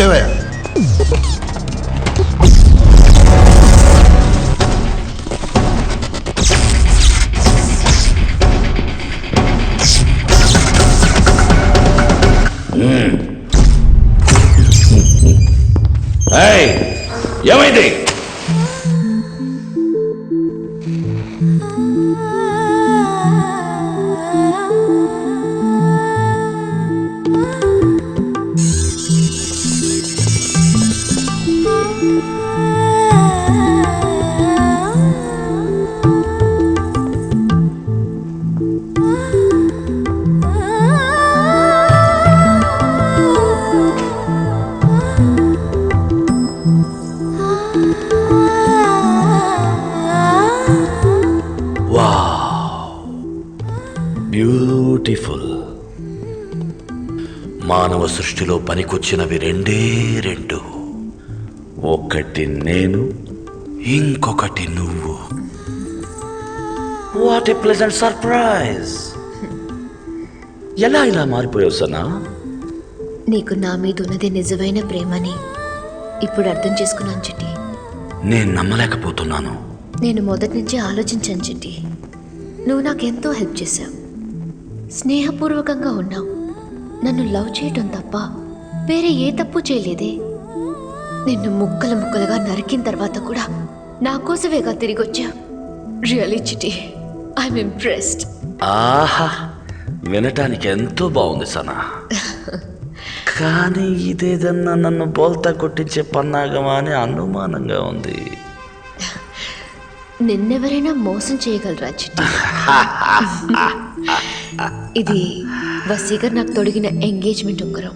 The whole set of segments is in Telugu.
do it. బ్యూటిఫుల్. మానవ సృష్టిలో పనికొచ్చినవి రెండే రెండు. ఒకటి నేను ఇంకొకటి నువ్వు. వాట్ ఏ ప్లెజెంట్ సర్ప్రైజ్ ఎలా ఇలా మారిపోయావు సనా? నీకు నా మీద ఉన్నది నిజమైన ప్రేమని ఇప్పుడు అర్థం చేసుకున్నాను చిట్టి. నేను నమ్మలేకపోతున్నాను. నేను మొదటి నుంచి ఆలోచించాను చిట్టి. నువ్వు నాకెంతో హెల్ప్ చేశావు. స్నేహపూర్వకంగా ఉన్నావు. నన్ను లవ్ చేయటం తప్ప వేరే ఏ తప్పు చేయలేదే. నిన్ను ముక్కలు ముక్కలుగా నరికిన తర్వాత కూడా నా కోసమేగా తిరిగి వచ్చావు రియలీ చిట్టి ఐఎమ్ ఇంప్రెస్డ్. ఆహా వినటానికి ఎంతో బాగుంది సనా. కానీ ఇదేదన్నా నన్ను బోల్తా కొట్టించే పన్నాగమా అని అనుమానంగా ఉంది. నిన్నెవరైనా మోసం చేయగలరా చిట్టి ఇది వసీగర్ నాకు తొడిగిన ఎంగేజ్మెంట్ ఉంగరం.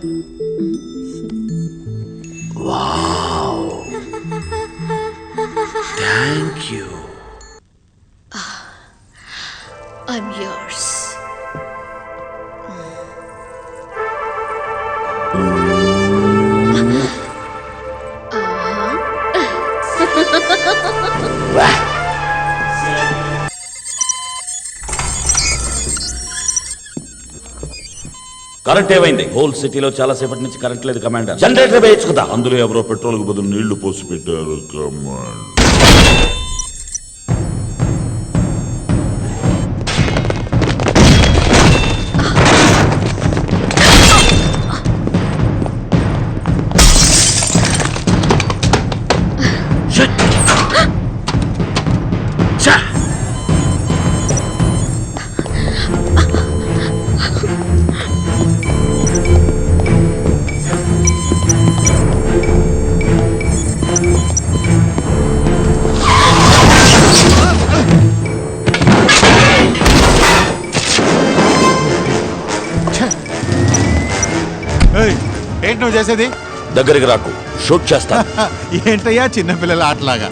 థ్యాంక్ యూ కరెంట్ ఏమైంది? హోల్ సిటీలో చాలా సేపటి నుంచి కరెంట్ లేదు కమాండర్. జనరేటర్ వేయించుకుందా. అందులో ఎవరో పెట్రోల్కు బదులు నీళ్ళు పోసి పెట్టారు కమాండ్ ఏంటి నువ్వు చేసేది? దగ్గరికి రాకు. షూట్ చేస్తా. ఏంటయ్యా చిన్నపిల్లల ఆటలాగా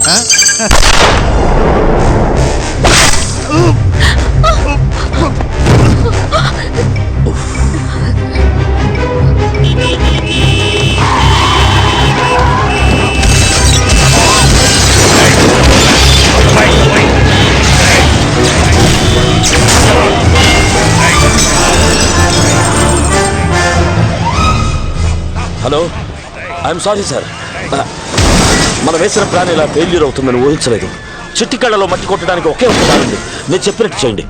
ఐఎమ్ సారీ సార్ మనం వేసిన ప్లాన్ ఇలా ఫెయిల్యూర్ అవుతుందని ఊహించలేదు. చిట్టి కళ్ళలో మట్టి కొట్టడానికి ఒకే ఒక దారి ఉంది. నేను చెప్పినట్టు చేయండి.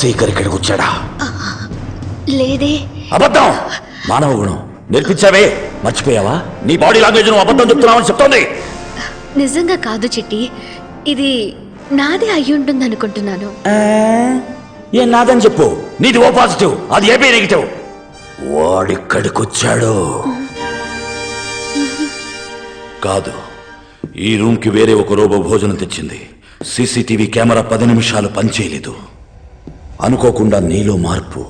వసీకర్ ఇక్కడికి వచ్చాడా? లేదే. అబద్ధం! మానవ గుణం. నేర్పించావే. మర్చిపోయావా? నీ బాడీ లాంగ్వేజ్ నువ్వు అబద్ధం చెప్తున్నావని చెప్తోంది. నిజంగా కాదు చిట్టి. ఇది నాదే అయి ఉంటుంది అనుకుంటున్నాను ఏ నాదని చెప్పు. నీది ఓ పాజిటివ్ అది ఏబీ నెగిటివ్? వాడిక్కడికొచ్చాడు కాదు. ఈ రూమ్కి వేరే ఒక రోబో భోజనం తెచ్చింది. సీసీటీవీ కెమెరా పది నిమిషాలు పనిచేయలేదు. అనుకోకుండా నీలో మార్పు.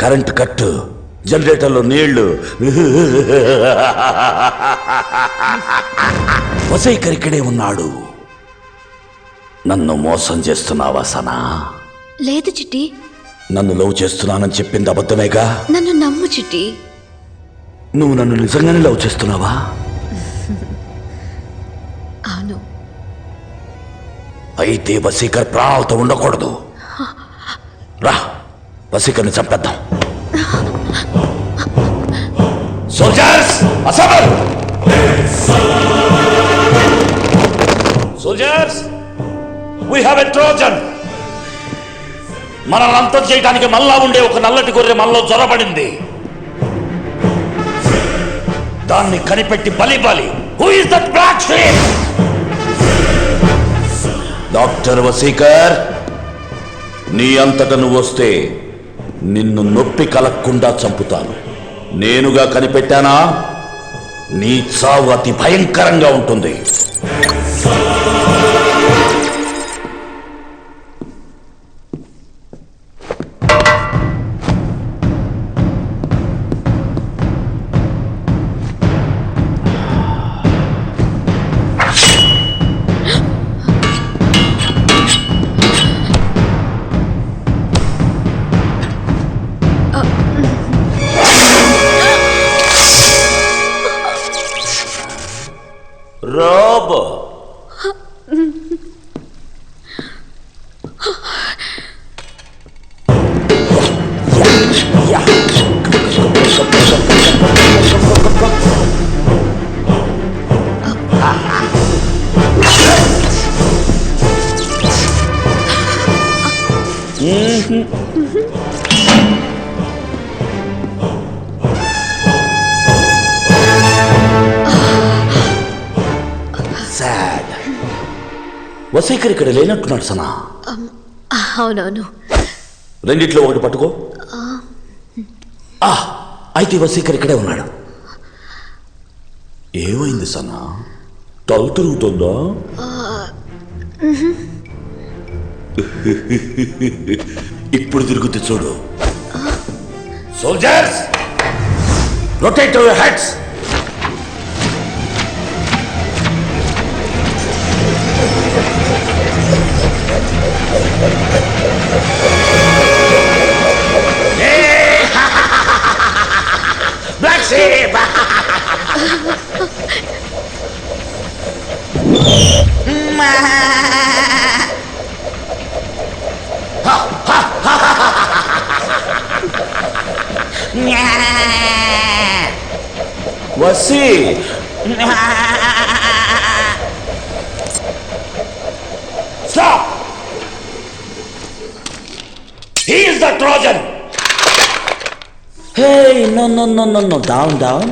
Current cut. జనరేటర్లో నీళ్ళు. వసైకర్ ఇక్కడే ఉన్నాడు. నన్ను మోసం చేస్తున్నావా సనా? లేదు చిట్టి. నన్ను లవ్ చేస్తున్నానని చెప్పింది అబద్ధమేగా? నన్ను నమ్ము చిట్టి. నువ్వు నన్ను నిజంగానే లవ్ చేస్తున్నావా? అవును. అయితే వసీకర్ ప్రాణాలతో ఉండకూడదు. రా వసీకర్ని చంపేద్దాం. Soldiers assemble soldiers we have a Trojan మనల్ని అంతం చేయడానికి మళ్ళా ఉండే ఒక నల్లటి గొర్రె మనలో జ్వరబడింది దాన్ని కనిపెట్టి బలి బలి. Who is that black sheep doctor Vasikar నీ అంతట నువ్వు వస్తే నిన్ను నొప్పి కలక్కుండా చంపుతాను. నేనుగా కనిపెట్టానా? నీ చావు అతి భయంకరంగా ఉంటుంది. సాడ్ వసీకర్ ఇక్కడ లేనట్టున్నాడు సనా. అవునవును. రెండిట్లో ఒకటి పట్టుకో. ఆ, అయితే వసీకర్ ఇక్కడే ఉన్నాడు. ఏమైంది సనా? తల తిరుగుతుందా? ఇప్పుడు తిరుగుతుంది చూడు. Soldiers rotate your heads వసి Stop! He is the Trojan! Hey, no, no, no, no, no, down, down.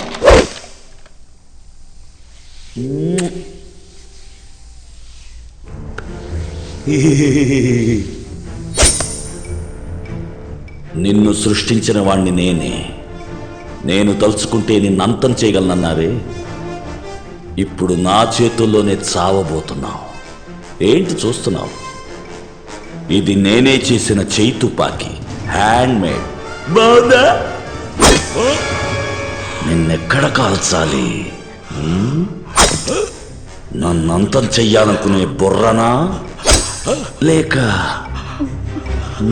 Mm. నిన్ను సృష్టించిన వాణ్ణి నేనే. నేను తలుచుకుంటే నిన్నంతం చేయగలనన్నావే? ఇప్పుడు నా చేతుల్లోనే చావబోతున్నావు. ఏంటి చూస్తున్నావు? ఇది నేనే చేసిన చేతుపాకి తుపాకీ హ్యాండ్ మేడ్ బాగుందా? నిన్నెక్కడ కాల్చాలి? నన్నంతం చెయ్యాలనుకునే బుర్రనా? లేక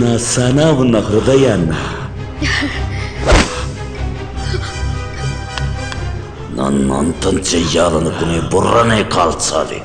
నా సన ఉన్న హృదయాన్న. నన్ను అంతం చెయ్యాలనుకునే బుర్రనే కాల్చాలి.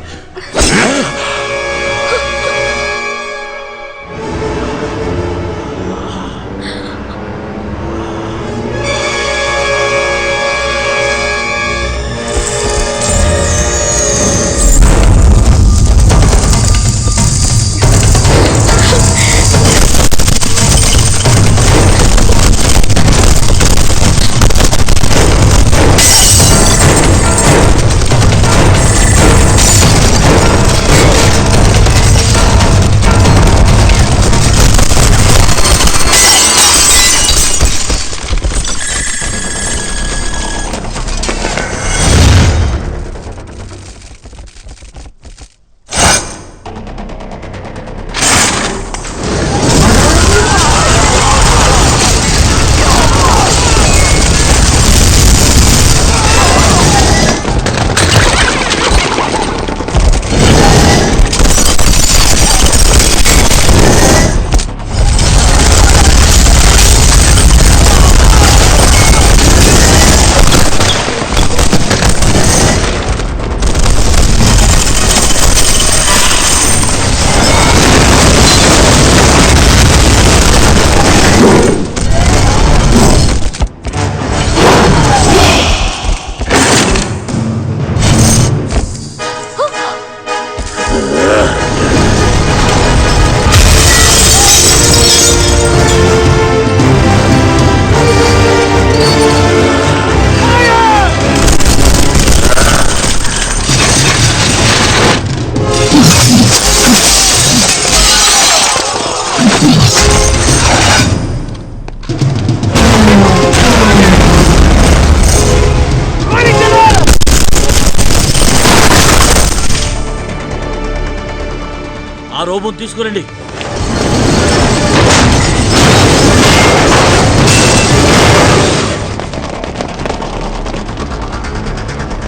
ఆ రోబోని తీసుకురండి.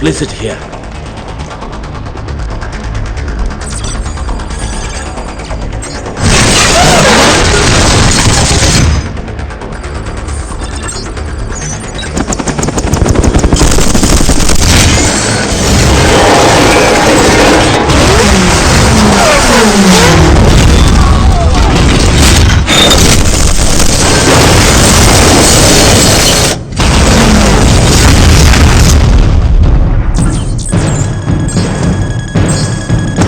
Place it here